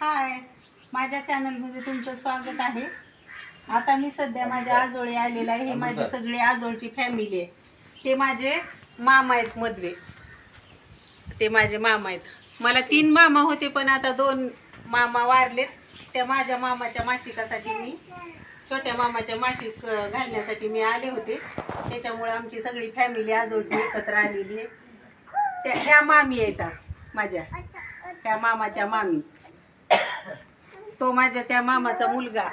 हाय. माझ्या चॅनलमध्ये तुमचं स्वागत आहे. आता मी सध्या माझ्या आजोळी आलेला आहे. हे माझी सगळी आजोळची फॅमिली आहे. ते माझे मामा आहेत मधवे. ते माझे मामा आहेत. मला तीन मामा होते पण आता दोन मामा वारलेत. त्या माझ्या मामाच्या मासिकासाठी मी छोट्या मामाच्या मासिक घालण्यासाठी मी आले होते. त्याच्यामुळे आमची सगळी फॅमिली आजोळची एकत्र आलेली आहे. त्या ह्या मामी आहेत माझ्या. त्या मामाच्या मामी. तो माझ्या त्या मामाचा मुलगा.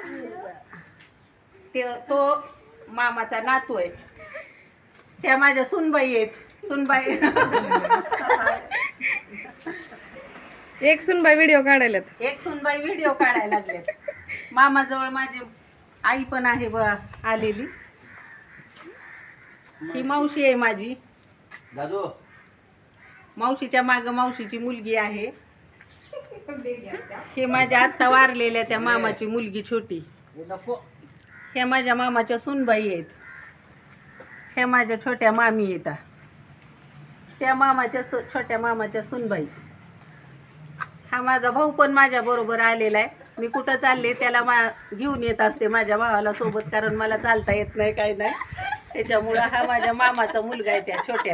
ते तो मामाचा नातू आहे. त्या माझ्या सुनबाई आहेत. सुनबाई. एक सुनबाई व्हिडिओ काढायलात. एक सुनबाई व्हिडिओ काढायला लागले मामाजवळ माझी आई पण आहे ब आलेली. ही मावशी आहे माझी. दादू. मावशीच्या माग मावशीची मुलगी आहे. हे माझ्या आत्ता वारलेल्या त्या मामाची मुलगी छोटी. ह्या माझ्या मामाच्या सुनबाई आहेत. ह्या माझ्या छोट्या मामी येतात त्या मामाच्या छोट्या मामाच्या सुनबाई. हा माझा भाऊ पण माझ्या बरोबर आलेला आहे. मी कुठं चालले त्याला मा घेऊन येत असते माझ्या भावाला सोबत कारण मला चालता येत नाही काही नाही. त्याच्यामुळं हा माझ्या मामाचा मुलगा आहे त्या छोट्या.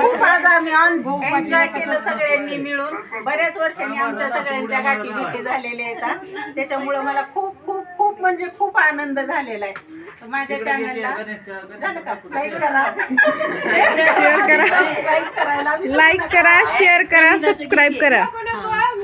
खूप आज आम्ही एन्जॉय केलं सगळ्यांनी मिळून. बऱ्याच वर्षांनी आमच्या सगळ्यांच्या गाठी भेटी झालेल्या आहेत त्याच्यामुळं मला खूप खूप खूप म्हणजे खूप आनंद झालेला आहे. माझ्या चॅनलला झालं का? लाईक करा. शेअर करा. सबस्क्राईब करायला विसरू लाईक नका. करा शेअर करा सबस्क्राईब करा. हा.